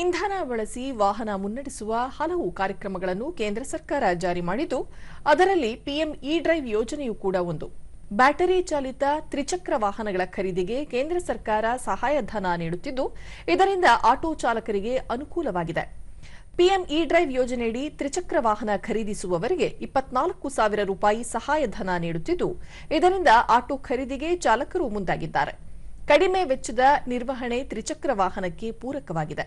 ಇಂಧನ ಬಳಸಿ ವಾಹನ ಮುನ್ನಡೆಸುವ ಹಲವು ಕಾರ್ಯಕ್ರಮಗಳನ್ನು ಕೇಂದ್ರ ಸರ್ಕಾರ ಜಾರಿ ಮಾಡಿದ್ದು, ಅದರಲ್ಲಿ ಪಿಎಂ ಇ ಡ್ರೈವ್ ಯೋಜನೆಯೂ ಕೂಡ ಒಂದು. ಬ್ಯಾಟರಿ ಚಾಲಿತ ತ್ರಿಚಕ್ರ ವಾಹನಗಳ ಖರೀದಿಗೆ ಕೇಂದ್ರ ಸರ್ಕಾರ ಸಹಾಯಧನ ನೀಡುತ್ತಿದ್ದು, ಇದರಿಂದ ಆಟೋ ಚಾಲಕರಿಗೆ ಅನುಕೂಲವಾಗಿದೆ. ಪಿಎಂ ಇ ಡ್ರೈವ್ ಯೋಜನೆಯಡಿ ತ್ರಿಚಕ್ರ ವಾಹನ ಖರೀದಿಸುವವರಿಗೆ ಇಪ್ಪತ್ನಾಲ್ಕು ಸಾವಿರ ರೂಪಾಯಿ ಸಹಾಯಧನ ನೀಡುತ್ತಿದ್ದು, ಇದರಿಂದ ಆಟೋ ಖರೀದಿಗೆ ಚಾಲಕರು ಮುಂದಾಗಿದ್ದಾರೆ. ಕಡಿಮೆ ವೆಚ್ಚದ ನಿರ್ವಹಣೆ ತ್ರಿಚಕ್ರ ವಾಹನಕ್ಕೆ ಪೂರಕವಾಗಿದೆ.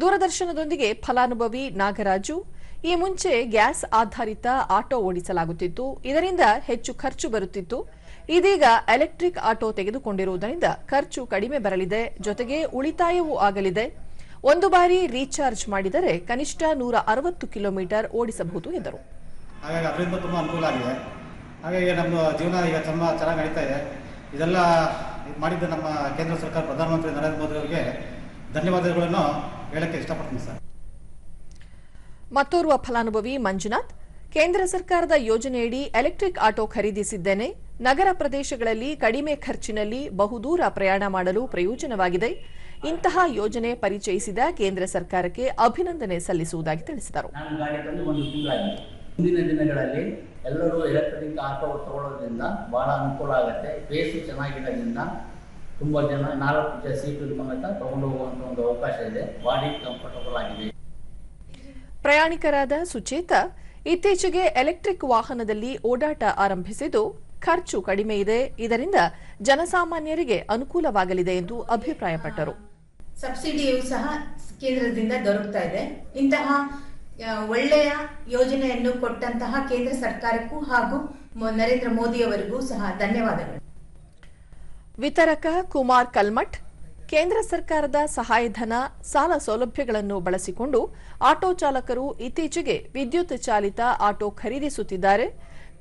ದೂರದರ್ಶನದೊಂದಿಗೆ ಫಲಾನುಭವಿ ನಾಗರಾಜು. ಈ ಮುಂಚೆ ಗ್ಯಾಸ್ ಆಧಾರಿತ ಆಟೋ ಓಡಿಸಲಾಗುತ್ತಿತ್ತು. ಇದರಿಂದ ಹೆಚ್ಚು ಖರ್ಚು ಬರುತ್ತಿತ್ತು. ಇದೀಗ ಎಲೆಕ್ಟ್ರಿಕ್ ಆಟೋ ತೆಗೆದುಕೊಂಡಿರುವುದರಿಂದ ಖರ್ಚು ಕಡಿಮೆ ಬರಲಿದೆ. ಜೊತೆಗೆ ಉಳಿತಾಯವೂ ಆಗಲಿದೆ. ಒಂದು ಬಾರಿ ರೀಚಾರ್ಜ್ ಮಾಡಿದರೆ ಕನಿಷ್ಠ ನೂರ ಅರವತ್ತು ಕಿಲೋಮೀಟರ್ ಓಡಿಸಬಹುದು ಎಂದರು. ಹಾಗಾಗಿ ನಮ್ಮ ಜೀವನ ಈಗ ತುಂಬ ಚೆನ್ನಾಗಿ ನಡೀತಾ ಇದೆ. ಇದೆಲ್ಲ ಮಾಡಿದ್ದ ನಮ್ಮ ಕೇಂದ್ರ ಸರ್ಕಾರ ಪ್ರಧಾನಮಂತ್ರಿ ನರೇಂದ್ರ ಮೋದಿ ಅವರಿಗೆ ಧನ್ಯವಾದಗಳನ್ನು. ಹೇಳಕ್ಕೆ ಇಷ್ಟಪಡ್ತೀನಿ ಸರ್. ಮತ್ತೋರ್ವ ಫಲಾನುಭವಿ ಮಂಜುನಾಥ್ ಕೇಂದ್ರ ಸರ್ಕಾರದ ಯೋಜನೆಯಡಿ ಎಲೆಕ್ಟ್ರಿಕ್ ಆಟೋ ಖರೀದಿಸಿದ್ದೇನೆ. ನಗರ ಪ್ರದೇಶಗಳಲ್ಲಿ ಕಡಿಮೆ ಖರ್ಚಿನಲ್ಲಿ ಬಹುದೂರ ಪ್ರಯಾಣ ಮಾಡಲು ಪ್ರಯೋಜನವಾಗಿದೆ. ಇಂತಹ ಯೋಜನೆ ಪರಿಚಯಿಸಿದ ಕೇಂದ್ರ ಸರ್ಕಾರಕ್ಕೆ ಅಭಿನಂದನೆ ಸಲ್ಲಿಸುವುದಾಗಿ ತಿಳಿಸಿದರು. ಮುಂದಿನ ದಿನಗಳಲ್ಲಿ ಎಲ್ಲರೂ ಎಲೆಕ್ಟ್ರಿಕ್ ಆಟೋ ತಗೊಳ್ಳೋದ್ರಿಂದ ಬಹಳ ಅನುಕೂಲ ಆಗುತ್ತೆ. ತುಂಬ ಜನ ನಾಲ್ಕು ಸೀಟ್ ಸಮೇತ ತಗೊಂಡು ಹೋಗುವಂತ ಒಂದು ಅವಕಾಶ ಇದೆ. ಬಾಡಿ ಕಂಫರ್ಟಬಲ್ ಆಗಿದೆ. ಪ್ರಯಾಣಿಕರಾದ ಸುಚೇತ ಇತ್ತೀಚೆಗೆ ಎಲೆಕ್ಟ್ರಿಕ್ ವಾಹನದಲ್ಲಿ ಓಡಾಟ ಆರಂಭಿಸಿದ್ದು ಖರ್ಚು ಕಡಿಮೆ ಇದೆ. ಇದರಿಂದ ಜನಸಾಮಾನ್ಯರಿಗೆ ಅನುಕೂಲವಾಗಲಿದೆ ಎಂದು ಅಭಿಪ್ರಾಯಪಟ್ಟರು. ಸಬ್ಸಿಡಿಯು ಸಹ ಕೇಂದ್ರದಿಂದ ದೊರಕ್ತಾ ಇದೆ. ಇಂತಹ ಒಳ್ಳೆಯ ಯೋಜನೆಯನ್ನು ಕೊಟ್ಟಂತಹ ಕೇಂದ್ರ ಸರ್ಕಾರಕ್ಕೂ ಹಾಗೂ ನರೇಂದ್ರ ಮೋದಿ ಅವರಿಗೂ ಸಹ ಧನ್ಯವಾದಗಳು. ವಿತರಕ ಕುಮಾರ್ ಕಲ್ಮಠ್, ಕೇಂದ್ರ ಸರ್ಕಾರದ ಸಹಾಯಧನ, ಸಾಲ ಸೌಲಭ್ಯಗಳನ್ನು ಬಳಸಿಕೊಂಡು ಆಟೋ ಚಾಲಕರು ಇತ್ತೀಚೆಗೆ ವಿದ್ಯುತ್ ಚಾಲಿತ ಆಟೋ ಖರೀದಿಸುತ್ತಿದ್ದಾರೆ.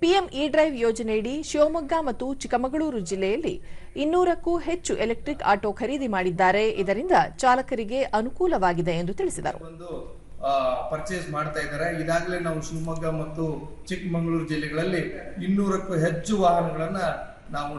ಪಿಎಂ ಇ ಡ್ರೈವ್ ಯೋಜನೆಯಡಿ ಶಿವಮೊಗ್ಗ ಮತ್ತು ಚಿಕ್ಕಮಗಳೂರು ಜಿಲ್ಲೆಯಲ್ಲಿ ಇನ್ನೂರಕ್ಕೂ ಹೆಚ್ಚು ಎಲೆಕ್ಟ್ರಿಕ್ ಆಟೋ ಖರೀದಿ ಮಾಡಿದ್ದಾರೆ. ಇದರಿಂದ ಚಾಲಕರಿಗೆ ಅನುಕೂಲವಾಗಿದೆ ಎಂದು ತಿಳಿಸಿದರು. ಪರ್ಚೇಸ್ ಮಾಡ್ತಾ ಇದ್ದಾರೆ. ಈಗಾಗಲೇ ನಾವು ಶಿವಮೊಗ್ಗ ಮತ್ತು ಚಿಕ್ಕಮಗಳೂರು ಜಿಲ್ಲೆಗಳಲ್ಲಿ ಇನ್ನೂರಕ್ಕೂ ಹೆಚ್ಚು ವಾಹನಗಳನ್ನು ನಾವು